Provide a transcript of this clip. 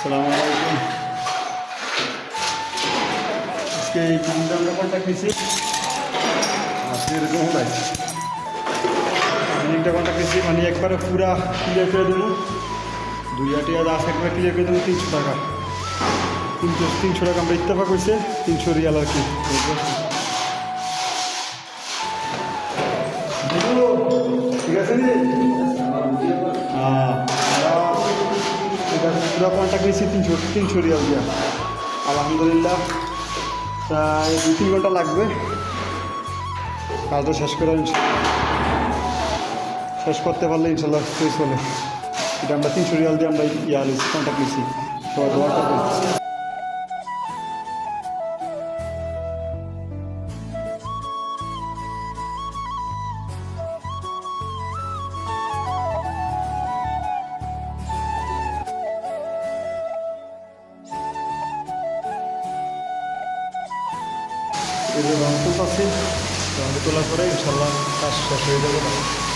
সালাম আলাইকুম আজকে এই তিনটা আমরা কন্ট্যাক্ট নিয়েছি আজকে এরকম হলাই তিনটা কন্ট্যাক্ট নিয়েছি মানে একবারে পুরা ক্লিয়ার করে দেবো। দুই আটি আর আশ একবার ক্লিয়ার করে দেবো, তিনশো টাকা। তিনশো তিনশো টাকা আমরা ইত্তেফা করছে তিনশো রিয়াল আর কি। ঠিক আছে পুরো কন্ট্যাক্ট নিয়েছি তিনশো তিনশো রিয়াল দিয়া। আলহামদুলিল্লাহ, প্রায় দু তিন ঘণ্টা লাগবে। কাজটা শেষ করে শেষ করতে পারলে ইনশাল্লাহ শেষ হলে। এটা আমরা তিনশো রিয়াল দিয়ে আমরা ইয়া নিয়েছি কন্ট্যাক্ট নিয়েছি সবাই দোয়া করবেন। এই যে রং তুলতেছি তোলার পরে ইনশাল্লাহ কাজ শেষ হয়ে যাবে।